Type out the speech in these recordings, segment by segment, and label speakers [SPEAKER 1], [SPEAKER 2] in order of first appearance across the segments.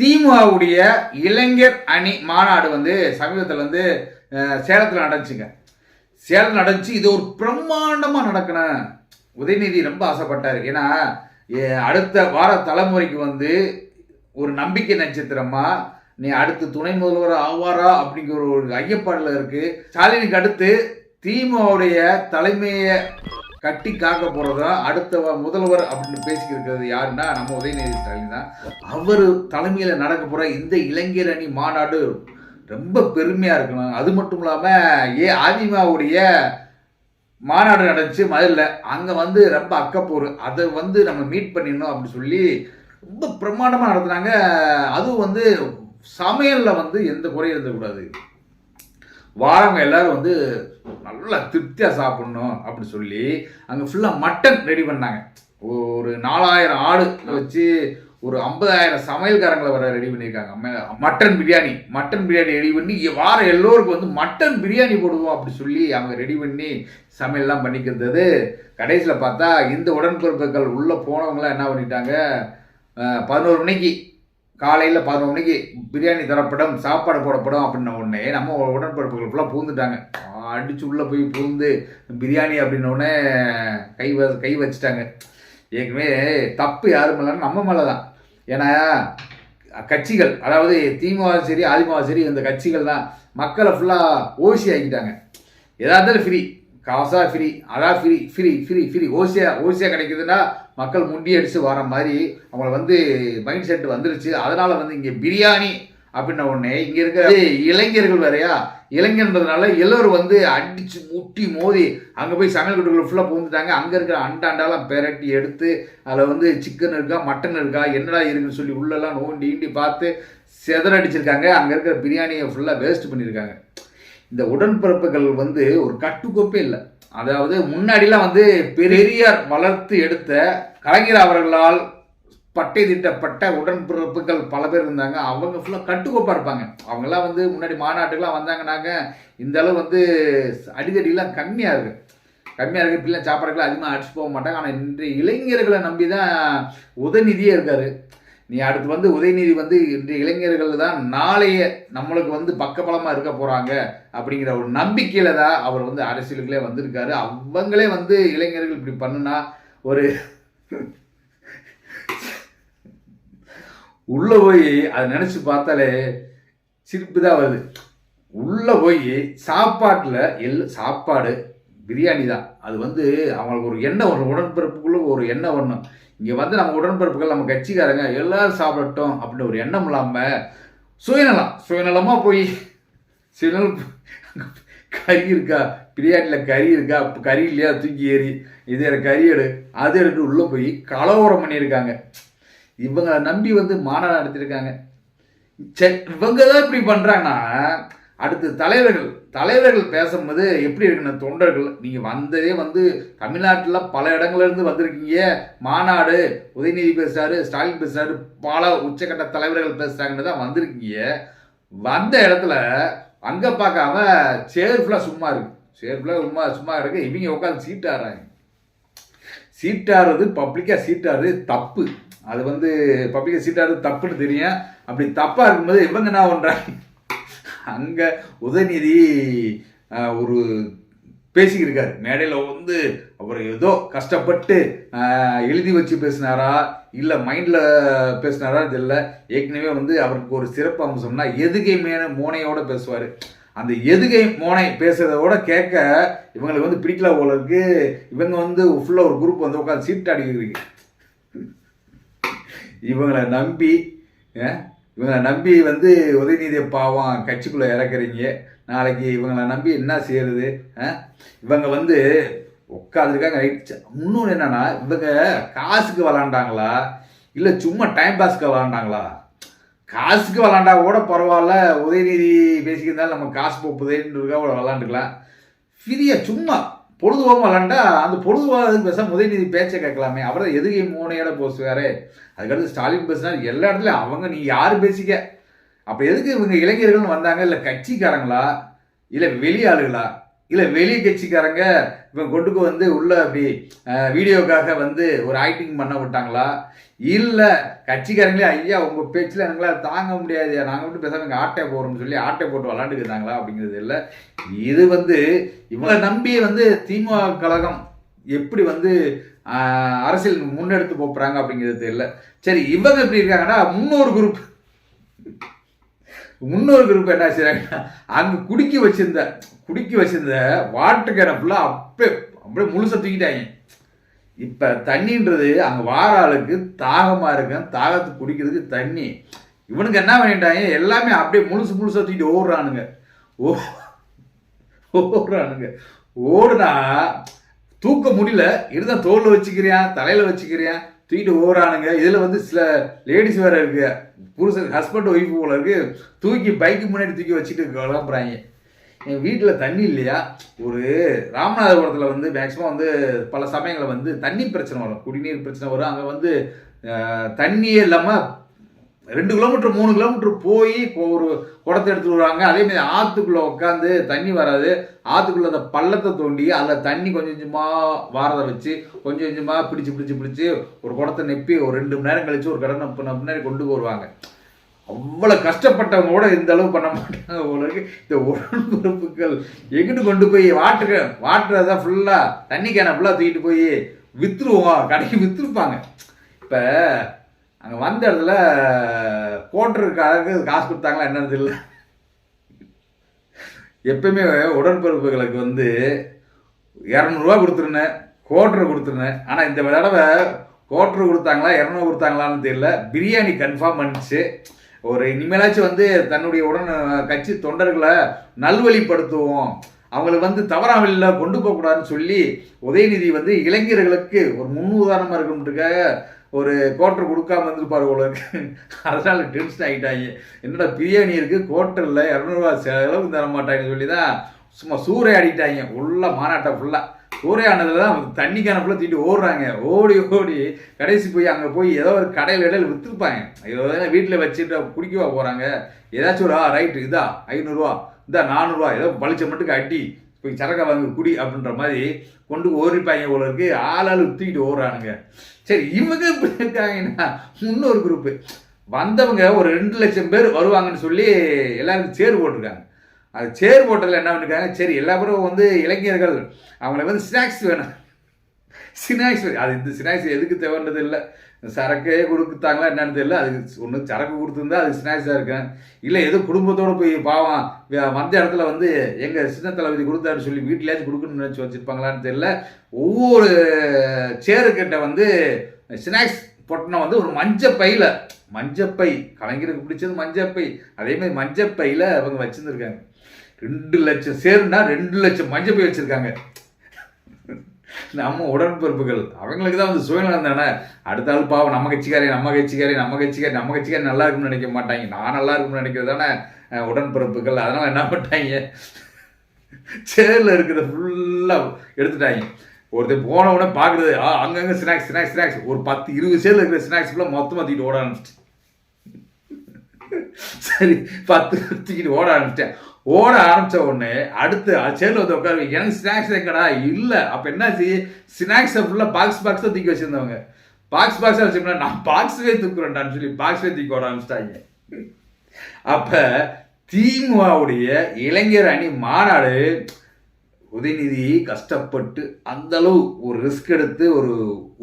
[SPEAKER 1] திமுகவுடைய இளைஞர் அணி மாநாடு வந்து சமீபத்தில் வந்து சேலத்தில் நடந்துச்சுங்க. சேலம் நடந்துச்சு. இது ஒரு பிரம்மாண்டமாக நடக்கணும் உதயநிதி ரொம்ப ஆசைப்பட்டார். ஏன்னா அடுத்த வார தலைமுறைக்கு வந்து ஒரு நம்பிக்கை நட்சத்திரமா நீ அடுத்து துணை முதல்வர் ஆவாரா அப்படிங்கிற ஒரு ஐயப்பாடில் இருக்கு. ஸ்டாலினுக்கு அடுத்து திமுகவுடைய தலைமையை கட்டி காக்க போறதா அடுத்த முதல்வர் அப்படின்னு பேசிக்கிறது யாருன்னா நம்ம உதயநிதி ஸ்டாலின் தான். அவர் தலைமையில் நடக்க போற இந்த இளைஞர் அணி மாநாடு ரொம்ப பெருமையா இருக்கணும். அது மட்டும் இல்லாம ஏ அதிமுகவுடைய மாநாடு நடந்துச்சு மதுரில். அங்கே வந்து ரொம்ப அக்கப்போர். அதை வந்து நம்ம மீட் பண்ணிடணும் அப்படின்னு சொல்லி ரொம்ப பிரமாண்டமாக நடத்துனாங்க. அதுவும் வந்து சமையலில் வந்து எந்த குறையும் இருந்தக்கூடாது. வாரவங்க எல்லாரும் வந்து நல்லா திருப்தியாக சாப்பிடணும் அப்படின்னு சொல்லி அங்கே ஃபுல்லாக மட்டன் ரெடி பண்ணாங்க. ஒரு நாலாயிரம் ஆடு வச்சு ஒரு ஐம்பதாயிரம் சமையல்காரங்களை வர ரெடி பண்ணியிருக்காங்க. Mutton biryani. Mutton biryani ready பண்ணி வாரம் எல்லோருக்கும் வந்து மட்டன் பிரியாணி போடுவோம் அப்படி சொல்லி அவங்க ரெடி பண்ணி சமையல்லாம் பண்ணிக்கிறது கடைசியில் பார்த்தா இந்த உடன்பிறப்புகள் உள்ளே போனவங்களாம் என்ன பண்ணிட்டாங்க? பதினோரு மணிக்கு காலையில் பதினோரு மணிக்கு பிரியாணி தரப்படும் சாப்பாடு போடப்படும் அப்படின்ன உடனே நம்ம உடன்பிறப்புகள் ஃபுல்லாக பூந்துட்டாங்க. அடிச்சு உள்ளே போய் பூந்து பிரியாணி அப்படின்ன உடனே கை வ கை வச்சுட்டாங்க. ஏற்கனவே தப்பு யாரு மேலே நம்ம மேலே தான் ஏன்னா கட்சிகள் அதாவது திமுகவும் சரி அதிமுகவும் சரி இந்த கட்சிகள் தான் மக்களை ஃபுல்லாக ஓசி ஆக்கிட்டாங்க. எதா இருந்தாலும் ஃப்ரீ காசா ஃப்ரீ அதான் ஃப்ரீ ஃப்ரீ ஃப்ரீ ஃப்ரீ ஓசியா ஓசியா கிடைக்குதுன்னா மக்கள் முண்டி அடித்து வர மாதிரி அவங்கள வந்து மைண்ட் செட் வந்துருச்சு. அதனால் வந்து இங்கே பிரியாணி அப்படின்ன உடனே இங்கே இருக்கிற இளைஞர்கள் வேறையா? இளைஞர்ன்றதுனால எல்லோரும் வந்து அடிச்சு முட்டி மோதி அங்கே போய் சமையல் கட்டுக்குள்ள ஃபுல்லாக பூந்துட்டாங்க அங்கே இருக்கிற அண்டாண்டாலாம் பெரட்டி எடுத்து அதில் வந்து சிக்கன் இருக்கா மட்டன் இருக்கா என்னடா இருக்குன்னு சொல்லி உள்ளெல்லாம் நோண்டி ஈண்டி பார்த்து செதறடிச்சிருக்காங்க அங்கே இருக்கிற பிரியாணியை ஃபுல்லாக வேஸ்ட் பண்ணியிருக்காங்க இந்த உடன்பிறப்புகள் வந்து ஒரு கட்டுக்கோப்பே இல்லை. அதாவது முன்னாடிலாம் வந்து பெரியார் வளர்த்து எடுத்த கலைஞர் அவர்களால் பட்டை திட்டப்பட்ட உடன்பிறப்புகள் பல பேர் இருந்தாங்க. அவங்க ஃபுல்லாக கட்டுக்கோப்பாக இருப்பாங்க. அவங்கெல்லாம் வந்து முன்னாடி மாநாட்டுக்கெலாம் வந்தாங்கன்னாங்க. இந்த அளவு வந்து அடிதடிலாம் கம்மியாக இருக்குது கம்மியாக இருக்குது பிள்ளை சாப்பாடுக்கெல்லாம் அதிகமாக அடிச்சு போக மாட்டாங்க. ஆனால் இன்றைய இளைஞர்களை நம்பி தான் உதயநிதியே இருக்கார். நீ அடுத்து வந்து உதயநிதி வந்து இன்றைய இளைஞர்கள் தான் நாளைய நம்மளுக்கு வந்து பக்கபலமாக இருக்க போகிறாங்க அப்படிங்கிற ஒரு நம்பிக்கையில் தான் அவர் வந்து அரசியலுக்குள்ளே வந்திருக்காரு. அவங்களே வந்து இளைஞர்கள் இப்படி பண்ணுனா ஒரு உள்ளே போய் அதை நினச்சி பார்த்தாலே சிரிப்பு தான் வருது. உள்ளே போய் சாப்பாட்டில் எல் சாப்பாடு பிரியாணி தான். அது வந்து அவங்களுக்கு ஒரு எண்ணம் ஒன்று உடன்பிறப்புக்குள்ளே ஒரு எண்ணம் ஒன்று இங்கே வந்து நம்ம உடன்பிறப்புகள் நம்ம கட்சிக்காரங்க எல்லோரும் சாப்பிடட்டும் அப்படின்னு ஒரு எண்ணம் இல்லாமல் சுயநலம் சுயநலமாக போய் சுயநலம் கறி இருக்கா பிரியாணியில் கறி இருக்கா கறி இல்லையா தூக்கி ஏறி இது கறி எடு அது எடுத்து உள்ளே போய் கலவரம் பண்ணியிருக்காங்க. இவங்களை நம்பி வந்து மாநாடு நடத்தியிருக்காங்க. இவங்க தான் இப்படி பண்ணுறாங்கன்னா அடுத்து தலைவர்கள் தலைவர்கள் பேசும்போது எப்படி இருக்கணும் தொண்டர்கள் நீங்கள் வந்ததே வந்து தமிழ்நாட்டில் பல இடங்கள்லேருந்து வந்திருக்கீங்க. மாநாடு உதயநிதி பேசுகிறாரு ஸ்டாலின் பேசுகிறாரு பல உச்சக்கட்ட தலைவர்கள் பேசுகிறாங்கன்னு தான் வந்திருக்கீங்க. வந்த இடத்துல அங்கே பார்க்காம சேர் ஃபுல்லாக சும்மா இருக்கு. சேர் ஃபுல்லாக சும்மா சும்மா இருக்கு இவங்க உட்காந்து சீட்டாடுறாங்க. சீட்டாடுறது பப்ளிக்காக சீட்டாடுறது தப்பு. அது வந்து பப்ளிக் சீட்டாக தப்புன்னு தெரியும். அப்படி தப்பாக இருக்கும்போது இவங்க என்ன பண்ணுறாங்க அங்கே உதயநிதி ஒரு பேசிக்கிருக்காரு மேடையில் வந்து அவர் ஏதோ கஷ்டப்பட்டு எழுதி வச்சு பேசினாரா? இல்லை மைண்டில் பேசினாரா தெரியல. ஏற்கனவே வந்து அவருக்கு ஒரு சிறப்பு அம்சம்னா எதுகை மேன மோனையோட பேசுவார். அந்த எதுகை மோனை பேசுறதோட கேட்க இவங்களுக்கு வந்து பிடிக்கல போல இருக்கு. இவங்க வந்து ஃபுல்லாக ஒரு குரூப் வந்து உட்காந்து சீட்டாடிக்கிறீங்க இவங்களை நம்பி இவங்களை நம்பி வந்து உதயநிதியை பாவம் கட்சிக்குள்ளே இறக்குறீங்க. நாளைக்கு இவங்களை நம்பி என்ன செய்யறது இவங்க வந்து உட்காந்துருக்காங்க ரைட். இன்னொன்று என்னன்னா இவங்க காசுக்கு விளாண்டாங்களா? இல்லை சும்மா டைம் பாஸ்க்கு விளாண்டாங்களா? காசுக்கு விளாண்டா கூட பரவாயில்ல உதயநிதி பேசிக்கிறதால நம்ம காசு போப்புதேன்றதுக்காக விளாண்டுக்கலாம். ஃப்ரீயாக சும்மா பொழுதுபோகம் விளாண்டா அந்த பொழுதுபோகிறதுக்கு பேசாம உதயநிதி பேச்சை கேட்கலாமே. அவரை எதுக்கு மூணு இடம் பேசுவாரு? அதுக்கடுத்து ஸ்டாலின் பேசுனா எல்லா இடத்துலையும் அவங்க நீ யார் பேசிக்க? அப்போ எதுக்கு இவங்க இளைஞர்கள் வந்தாங்க? இல்லை கட்சிக்காரங்களா? இல்லை வெளியாளுகளா இல்லை வெளி கட்சிக்காரங்க இவன் கொண்டுக்கு வந்து உள்ள அப்படி வீடியோக்காக வந்து ஒரு ஆக்டிங் பண்ண விட்டாங்களா? இல்லை கட்சிக்காரங்களே ஐயா உங்கள் பேச்சில் எங்களால் தாங்க முடியாது. நாங்கள் மட்டும் பேசாமல் இங்கே ஆட்டை போடுறோம்னு சொல்லி ஆட்டை போட்டு விளாண்டுக்கிறாங்களா அப்படிங்கிறது இல்லை. இது வந்து இவங்களை நம்பி வந்து திமுக கழகம் எப்படி வந்து அரசியல் முன்னெடுத்து போகிறாங்க அப்படிங்கிறது இல்லை சரி இவங்க எப்படி இருக்காங்கன்னா முன்னோரு குரூப் இன்னொரு குரூப் என்ன செய்கிறாங்கன்னா அங்கே குடிக்க வச்சிருந்த குடிக்க வச்சிருந்த வாட்டர் கேனை ஃபுல்லாக அப்படியே அப்படியே முழுசா தூக்கிட்டாங்க. இப்போ தண்ணின்றது அங்கே வார ஆளுக்கு தாகமாக இருக்கும். தாகத்து குடிக்கிறதுக்கு தண்ணி. இவனுக்கு என்ன பண்ணிட்டாங்க? எல்லாமே அப்படியே முழுசு முழுசா தூக்கிட்டு ஓடுறானுங்க. ஓ ஓடுறானுங்க. ஓடுனா தூக்க முடியல. இருந்தா தோல்ல வச்சுக்கிறியான் தலையில வச்சுக்கிறியான் தூக்கிட்டு ஓடுறானுங்க. இதில் வந்து சில லேடிஸ் வேற இருக்கு. புருஷன் ஹஸ்பண்ட் ஒய்ஃப் போல இருக்கு. தூக்கி பைக்கு முன்னாடி தூக்கி வச்சுட்டு கிளம்புறாங்க. என் வீட்டில் தண்ணி இல்லையா? ஒரு ராமநாதபுரத்தில் வந்து மேக்ஸிமம் வந்து பல சமயங்களில் வந்து தண்ணி பிரச்சனை வரும். குடிநீர் பிரச்சனை வரும். அங்கே வந்து தண்ணியே இல்லாமல் ரெண்டு கிலோமீட்டர் மூணு கிலோமீட்டர் போய் ஒரு குடத்தை எடுத்துட்டு வருவாங்க. அதேமாதிரி ஆற்றுக்குள்ளே உட்காந்து தண்ணி வராது. ஆற்றுக்குள்ளே அந்த பள்ளத்தை தோண்டி அதில் தண்ணி கொஞ்சம் கொஞ்சமாக வாரதை வச்சு கொஞ்சம் கொஞ்சமாக பிடிச்சு பிடிச்சு பிடிச்சு ஒரு குடத்தை நெப்பி ஒரு ரெண்டு மணி நேரம் கழித்து ஒரு கடனை நப்பு முன்னாடி கொண்டு வருவாங்க அவ்வளோ கஷ்டப்பட்டவங்க கூட இந்த அளவு பண்ண மாட்டாங்க உங்களுக்கு இந்த உடன்பொறுப்புகள் எங்கிட்டு கொண்டு போய் வாட்டர் வாட்டரை ஃபுல்லாக தண்ணி கேனை ஃபுல்லாக தூக்கிட்டு போய் விற்றுருவோம் கடைக்கு விற்றுருப்பாங்க இப்போ அங்கே வந்த இடத்துல கோட்டருக்காரருக்கு காசு கொடுத்தாங்களா என்னன்னு தெரியல. எப்பயுமே உடன்பிறப்புகளுக்கு வந்து இரநூறுவா கொடுத்துருந்தேன் கோட்ரு கொடுத்துருந்தேன். ஆனால் இந்த தடவை கோட்ரு கொடுத்தாங்களா இரநூறு கொடுத்தாங்களான்னு தெரியல. பிரியாணி கன்ஃபார்ம் பண்ணிச்சு. ஒரு இனிமேலாச்சும் வந்து தன்னுடைய உடன் கட்சி தொண்டர்களை நல்வழிப்படுத்துவோம். அவங்களுக்கு வந்து தவறாமல் கொண்டு போகக்கூடாதுன்னு சொல்லி உதயநிதி வந்து இளைஞர்களுக்கு ஒரு முன்னுதாரணமாக இருக்கணுன்றதுக்காக ஒரு கோட்டர் கொடுக்காம இருந்திருப்பாரு போல இருக்கு. டென்ஷன் ஆகிட்டாங்க என்னடா பிரியாணி இருக்குது கோட்டரில் இரநூறுவா செலவு தர மாட்டாங்கன்னு சொல்லி தான் சும்மா சூறையாடிட்டாங்க உள்ள மாநாட்டை ஃபுல்லாக சூறையானதில் தான் தண்ணி கணப்பில் ஃபுல்லாக தூக்கிட்டு ஓடுறாங்க. ஓடி ஓடி கடைசி போய் அங்கே போய் ஏதோ ஒரு கடையில் இடையில விற்றுருப்பாங்க ஏதோ வீட்டில் வச்சுட்டு குடிக்கவா போகிறாங்க ஏதாச்சும் ஒரு ஆ ரைட்டு இதா ஐநூறுரூவா இதா நானூறுரூவா ஏதோ பளிச்ச மட்டுக்கு அட்டி போய் சரக்கா வாங்க குடி அப்படின்ற மாதிரி கொண்டு ஓடிப்பாங்க போல இருக்கு. ஆளாள் விற்றுக்கிட்டு ஓடுறானுங்க. சரி இவங்க இப்படி இருக்காங்கன்னா இன்னொரு குரூப்பு வந்தவங்க ஒரு ரெண்டு லட்சம் பேர் வருவாங்கன்னு சொல்லி எல்லாருக்கும் சேர் போட்டிருக்காங்க. அது சேர் போட்டதில் என்ன பண்ணிருக்காங்க? சரி எல்லாரும் வந்து இளைஞர்கள் அவங்களுக்கு வந்து ஸ்நாக்ஸ் வேணும். ஸ்நாக்ஸ் அது இந்த ஸ்நாக்ஸ் எதுக்கு தேவைன்றது இல்லை. சரக்கே கொடுத்தாங்களா என்னன்னு தெரியல. அதுக்கு ஒன்று சரக்கு கொடுத்துருந்தா அது ஸ்நாக்ஸாக இருக்கும். இல்லை ஏதோ குடும்பத்தோடு போய் பாவம் வே- வந்த இடத்துல வந்து எங்கள் சின்ன தளபதி கொடுத்தாருன்னு சொல்லி வீட்டிலேயாச்சும் கொடுக்கணும்னு நினச்சி வச்சுருப்பாங்களான்னு தெரியல. ஒவ்வொரு சேருக்கிட்ட வந்து ஸ்நாக்ஸ் பொட்டினா வந்து ஒரு மஞ்சப்பையில் மஞ்சப்பை கலைஞருக்கு பிடிச்சது மஞ்சப்பை. அதேமாதிரி மஞ்சப்பையில் அவங்க வச்சுருந்துருக்காங்க. ரெண்டு லட்சம் சேருன்னா ரெண்டு லட்சம் மஞ்சப்பை வச்சுருக்காங்க. நம்ம உடன்பிறப்புகள். அவங்களுக்கு தான் வந்து சுயநலம் தானே? அடுத்த ஆள் பாவம் நம்ம கட்சிக்காரே நம்ம கட்சிக்காரே நம்ம கட்சிக்காரி நம்ம கட்சிக்காரி நல்லா இருக்கும்னு நினைக்க மாட்டாங்க. நான் நல்லா இருக்கும்னு நினைக்கிறது தானே உடன்பிறப்புகள். அதனால என்ன பண்ணிட்டாங்க? சேரில் இருக்கிறத ஃபுல்லாக எடுத்துட்டாங்க. ஒருத்தர் போன உடனே பார்க்குறது ஆ அங்கங்கே ஸ்நாக்ஸ் ஸ்நாக்ஸ் ஸ்நாக்ஸ் ஒரு பத்து இருபது சேரில் இருக்கிற ஸ்நாக்ஸ் ஃபுல்லாக மொத்தமாக தூக்கிட்டு ஓட ஆரம்பிச்சிட்டு சரி பத்து தூக்கிட்டு ஓட ஆரம்பிச்சிட்டேன். ஓட ஆரம்பித்த உடனே அடுத்து சேர்ல வந்து உட்காரு எனக்கு ஸ்நாக்ஸ் எங்கடா? இல்லை. அப்போ என்னாச்சு? ஸ்நாக்ஸை ஃபுல்லாக பாக்ஸ் பாக்ஸாக தூக்கி வச்சிருந்தவங்க. பாக்ஸ் பாக்ஸாக வச்சோம்னா நான் பாக்ஸ்வே தூக்குறேன்டான்னு சொல்லி பாக்ஸவே தூக்கி ஓட ஆரம்பிச்சிட்டாங்க. அப்போ திமுகவுடைய இளைஞர் அணி மாநாடு உதயநிதி கஷ்டப்பட்டு அந்த அளவு ஒரு ரிஸ்க் எடுத்து ஒரு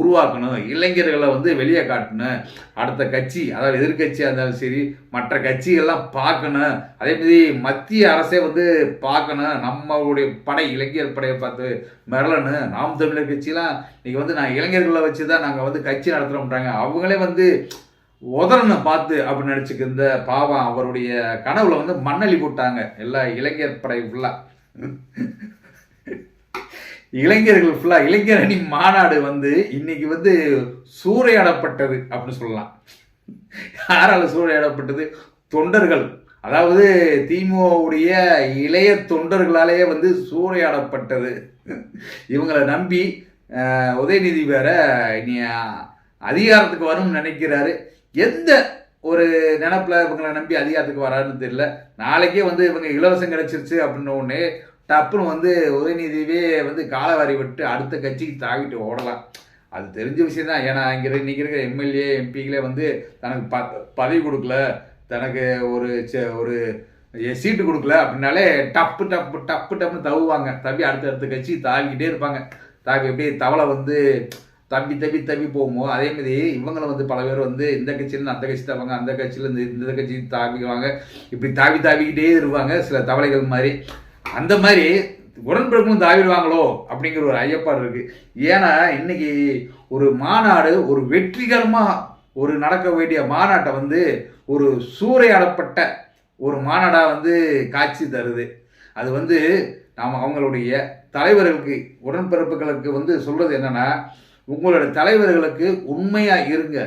[SPEAKER 1] உருவாக்கணும். இளைஞர்களை வந்து வெளியே காட்டணும். அடுத்த கட்சி அதாவது எதிர்க்கட்சியாக இருந்தாலும் சரி மற்ற கட்சிகள்லாம் பார்க்கணும். அதே மாதிரி மத்திய அரசே வந்து பார்க்கணும். நம்மளுடைய படை இளைஞர் படையை பார்த்து மிரளணும். நாம் தமிழர் கட்சியெலாம் இன்றைக்கி வந்து நான் இளைஞர்களை வச்சு தான் நாங்கள் வந்து கட்சி நடத்துகிறோம்ன்றாங்க அவங்களே வந்து உதறணும் பார்த்து அப்படின்னு நினச்சிக்கு இந்த பாவம் அவருடைய கனவுல வந்து மண்ணலி போட்டாங்க. எல்லா இளைஞர் படை ஃபுல்லாக இளைஞர்கள் ஃபுல்லாக இளைஞர் அணி மாநாடு வந்து இன்னைக்கு வந்து சூறையாடப்பட்டது அப்படின்னு சொல்லலாம். யாரால் சூறையாடப்பட்டது? தொண்டர்கள். அதாவது திமுகவுடைய இளைய தொண்டர்களாலேயே வந்து சூறையாடப்பட்டது. இவங்களை நம்பி உதயநிதி வேற இனி அதிகாரத்துக்கு வரும்னு நினைக்கிறாரு. எந்த ஒரு நினப்பில் இவங்களை நம்பி அதிகாரத்துக்கு வராருன்னு தெரியல. நாளைக்கே வந்து இவங்க இலவசம் கிடைச்சிருச்சு அப்படின்னு ஒன்று டப்புன்னு வந்து உதயநிதியவே வந்து காலவாரி விட்டு அடுத்த கட்சிக்கு தாவிட்டு ஓடலாம். அது தெரிஞ்ச விஷயம் தான் ஏன்னா இங்கே இன்றைக்கி இருக்கிற எம்எல்ஏ எம்பிகளே வந்து தனக்கு ப பதவி கொடுக்கல. தனக்கு ஒரு ச- ஒரு எ- சீட்டு கொடுக்கல அப்படின்னாலே டப்பு டப்பு டப்பு டப்புன்னு தவுவாங்க. தவி அடுத்த அடுத்த கட்சி தாவிக்கிட்டே இருப்பாங்க. தாவி அப்படியே தவளை வந்து தம்பி தம்பி தம்பி போகுமோ அதே மாதிரி இவங்களை வந்து பல பேர் வந்து இந்த கட்சியிலேருந்து அந்த கட்சி தவாங்க அந்த கட்சியிலேருந்து இந்த கட்சி தாவிக்குவாங்க. இப்படி தாவி தாவிக்கிட்டே இருப்பாங்க சில தவளைகள் மாதிரி. அந்த மாதிரி உடன்பிறப்பும் தாவிடுவாங்களோ அப்படிங்கிற ஒரு ஐயப்பாடு இருக்கு. ஏன்னா இன்னைக்கு ஒரு மாநாடு ஒரு வெற்றிகரமாக ஒரு நடக்க வேண்டிய மாநாட்டை வந்து ஒரு சூறையாடப்பட்ட ஒரு மாநாடாக வந்து காட்சி தருது. அது வந்து நாம் அவங்களுடைய தலைவர்களுக்கு உடன்பிறப்புகளுக்கு வந்து சொல்றது என்னன்னா உங்களோட தலைவர்களுக்கு உண்மையாக இருங்க.